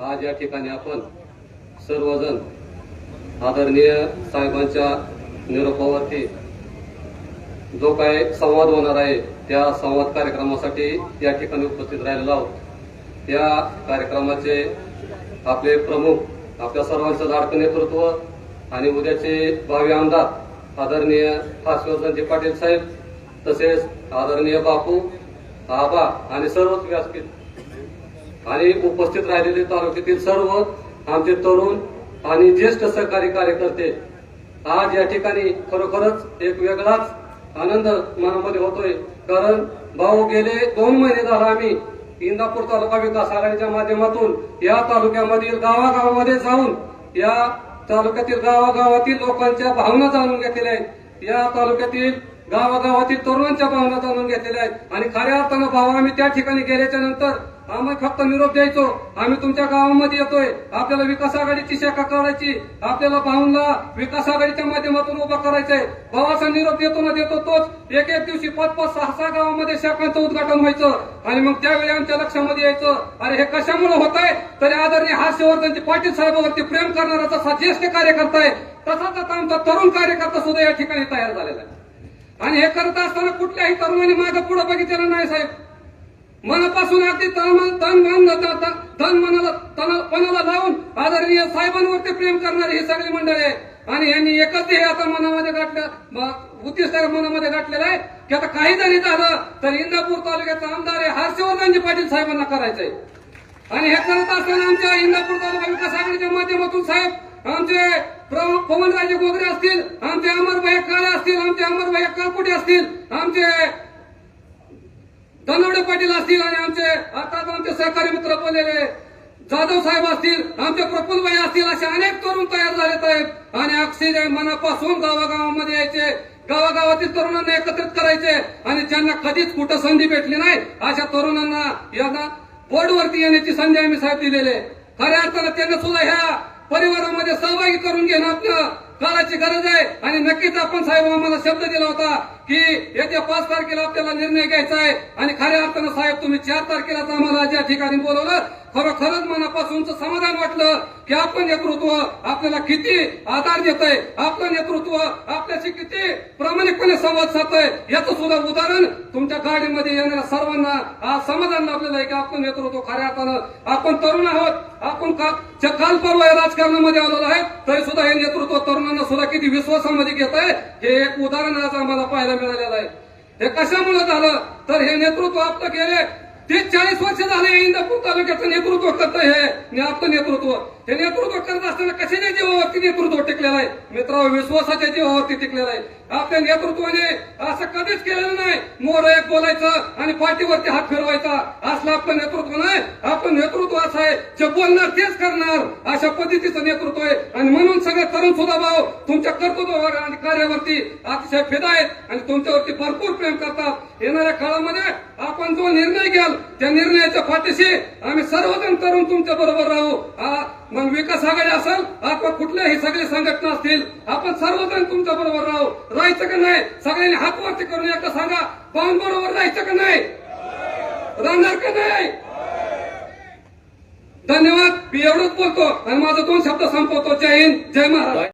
आज या ठिकाणी आपण सर्वजण आदरणीय साहेबांच्या निरोपावरती जो काय संवाद होणार आहे त्या संवाद कार्यक्रमासाठी या ठिकाणी उपस्थित राहिलेलो आहोत. या कार्यक्रमाचे आपले प्रमुख आपल्या सर्वांचं लाडकं नेतृत्व आणि उद्याचे भावी आमदार आदरणीय हर्षवर्धनजी पाटील साहेब तसेच आदरणीय बापू आबा आणि सर्वच व्यासपीठ आणि उपस्थित राहिलेले तालुक्यातील सर्व आमचे तरुण आणि ज्येष्ठ सहकारी कार्यकर्ते आज या ठिकाणी खरोखरच एक वेगळाच आनंद मनामध्ये होतोय. कारण भाऊ गेले दोन महिने झाला आम्ही इंदापूर तालुका विकास आघाडीच्या माध्यमातून या तालुक्यामधील गावागावामध्ये जाऊन या तालुक्यातील गावागावातील लोकांच्या भावना जाणून घेतलेल्या आहेत. या तालुक्यातील गावागावातील तरुणांच्या भावना जाणून घेतलेल्या आहेत. आणि खऱ्या अर्थानं भाऊ आम्ही त्या ठिकाणी गेल्याच्यानंतर आम्ही फक्त निरोप द्यायचो. आम्ही तुमच्या गावामध्ये येतोय. आपल्याला विकास आघाडीची शाखा करायची. आपल्याला भाऊंना विकास आघाडीच्या माध्यमातून उभा करायचंय. भावाचा निरोप देतो ना देतो तोच. एक एक दिवशी पाच पाच सहा सहा गावामध्ये शाखांचं उद्घाटन व्हायचं. आणि मग त्यावेळी आमच्या लक्षामध्ये यायचं अरे हे कशामुळे होत आहे तरी आदरणीय हर्षवर्धनचे पाटील साहेबांवरती प्रेम करणारा जसा ज्येष्ठ कार्यकर्ता आहे. तसाच आता आमचा तरुण कार्यकर्ता सुद्धा या ठिकाणी तयार झालेला आहे. आणि हे करत असताना कुठल्याही तरुणाने माझं पुढे बघितलेलं नाही साहेब. मनापासून अगदी तन तन मन तन मनाला तनपणाला लावून आदरणीय साहेबांवरती प्रेम करणारी ही सगळी मंडळी आहे आणि यांनी एकच हे आता मनामध्ये गाठलं उद्दिष्ट मनामध्ये गाठलेलं आहे की आता काही जरी झालं तर इंदापूर तालुक्याचा आमदार आहे हर्षवर्धनजी पाटील साहेबांना करायचंय. आणि हे करत असताना आमच्या इंदापूर तालुका विकास आघाडीच्या माध्यमातून साहेब आमचे प्र- पवनराजे गोगरे असतील आमचे अमरभाई काळे असतील आमचे अमरभाई काळकुटे असतील आमचे धनवडे पाटील असतील आणि आमचे आता आमचे सहकारी मित्र बोललेले जाधव साहेब असतील आमचे प्रफुल्लभाई असतील असे अनेक तरुण तयार झालेत आहेत. आणि अक्षय मनापासून गावागावामध्ये यायचे. गावागावातील तरुणांना एकत्रित करायचे. आणि ज्यांना कधीच कुठं संधी भेटली नाही अशा तरुणांना यांना बोर्डवरती येण्याची संधी आम्ही साहेब दिलेले खऱ्या अर्थानं त्यांना सुद्धा ह्या परिवारामध्ये सहभागी करून घेणं आपलं करायची गरज आहे. आणि नक्कीच आपण साहेब आम्हाला शब्द दिला होता की येत्या पाच तारखेला आपल्याला निर्णय घ्यायचा आहे. आणि खऱ्या अर्थानं साहेब तुम्ही चार तारखेलाच आम्हाला ज्या ठिकाणी बोलवलं खरोखरच मनापासूनच समाधान वाटलं की आपण नेतृत्व आपल्याला किती आधार देत आहे आपलं नेतृत्व आपल्याशी किती प्रामाणिकपणे संवाद साधतंय याचं सुद्धा उदाहरण तुमच्या गाडीमध्ये येणाऱ्या सर्वांना आज समाधान लाभलेलं आहे की आपलं नेतृत्व खऱ्या अर्थानं आपण तरुण आहोत आपण काल परवा या राजकारणामध्ये आलेलो आहे तरी सुद्धा हे नेतृत्व तरुणांना सुद्धा किती विश्वासामध्ये घेत आहे हे एक उदाहरण आज आम्हाला पाहायला मिळालेलं आहे. हे कशामुळे झालं? तर हे नेतृत्व आपलं गेले तीस चाळीस वर्ष झाले इंदापूर तालुक्याचं नेतृत्व करत हे आपलं नेतृत्व हे नेतृत्व करत असताना कशाच्या जीवावरती नेतृत्व टिकलेलं आहे? मित्र विश्वासाच्या जीवावरती टिकलेलं आहे. आपल्या नेतृत्वाने असं कधीच केलेलं नाही. मोर एक बोलायचं आणि पाठीवरती हात फिरवायचा. असलं आपलं नेतृत्व नाही. आपलं नेतृत्व विश्वास आहे जे बोलणार तेच करणार अशा पद्धतीचं नेतृत्व आहे. आणि म्हणून सगळे तरुण सुद्धा भाऊ तुमच्या कर्तृत्वावर आणि कार्यावरती अतिशय फिदा आहेत आणि तुमच्यावरती भरपूर प्रेम करतात. येणाऱ्या काळामध्ये आपण जो निर्णय घ्याल त्या निर्णयाच्या पाठीशी आम्ही सर्वजण तरुण तुमच्या बरोबर राहू. मग विकास आघाडी असेल अथवा कुठल्याही सगळे संघटना असतील आपण सर्वजण तुमच्या बरोबर राहू. राहायचं का नाही? सगळ्यांनी हातवरती करून एकदा सांगा पाहून बरोबर राहायचं का नाही? राहणार का नाही? धन्यवाद. मी एवढंच बोलतो. आणि माझा दोन शब्द संपवतो. जय हिंद. जय महाराज